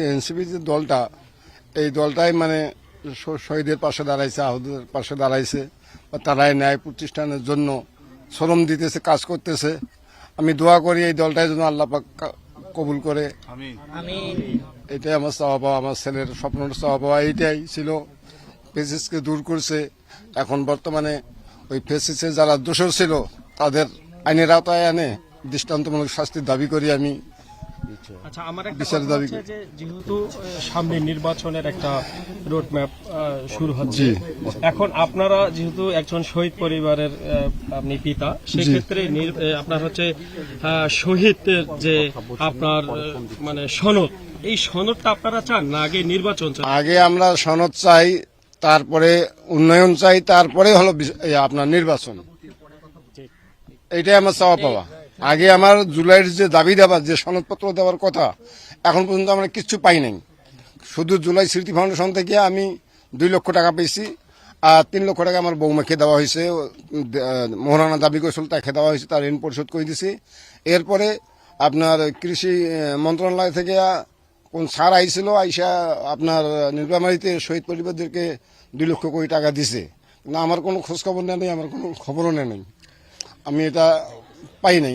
NCP যে দলটা এই দলটাই মানে শহীদের পাশে দাঁড়াইছে আহতদের পাশে দাঁড়াইছে বা তারাই ন্যায় প্রতিষ্ঠানের জন্য শ্রম দিতেছে কাজ করতেছে। আমি দোয়া করি এই দলটাই যেন আল্লাহ পাক কবুল করে। এটাই আমার চাওয়া পাওয়া আমার ছেলের স্বপ্নের চাওয়া পাওয়া এইটাই ছিল। ফেসিসকে দূর করছে। এখন বর্তমানে ওই ফেসিসে যারা দোষর ছিল তাদের আইনের আওতায় আনে। দৃষ্টান্তমূলক শাস্তির দাবি করি আমি। আচ্ছা আমার একটা কথা হচ্ছে যে যেহেতু সামনে নির্বাচনের একটা রোড ম্যাপ শুরু হচ্ছে। এখন আপনারা যেহেতু একজন শহীদ পরিবারের আপনি পিতা সেক্ষেত্রে নির- আপনার হচ্ছে শহীদের যে আপনার মানে সনদ এই সনদটা আপনারা চান না আগে নির্বাচন চান? আগে আমরা সনদ চাই তারপরে উন্নয়ন চাই তারপরে হলো আপনার নির্বাচন। এটাই আমার চাওয়া পাওয়া। আগে আমার জুলাইয়ের যে দাবি দেওয়ার, যে সনদপত্র দেওয়ার কথা, এখন পর্যন্ত আমরা কিচ্ছু পাই নাই। শুধু জুলাই স্মৃতি ফাউন্ডেশন থেকে আমি দুই লক্ষ টাকা পেয়েছি, আর তিন লক্ষ টাকা আমার বৌমাকে দেওয়া হয়েছে মোহরানা দাবি করেছিল তাকে দেওয়া হয়েছে, তার ঋণ পরিশোধ করে দিছি। এরপরে আপনার কৃষি মন্ত্রণালয় থেকে কোন সার আইছিল, আইসা আপনার নির্বামারিতে শহীদ পরিবারদেরকে দুই লক্ষ কোটি টাকা দিছে। না, আমার কোনো খোঁজখবর নেই, আমার কোনো খবরও নেই। আমি এটা পাই নাই।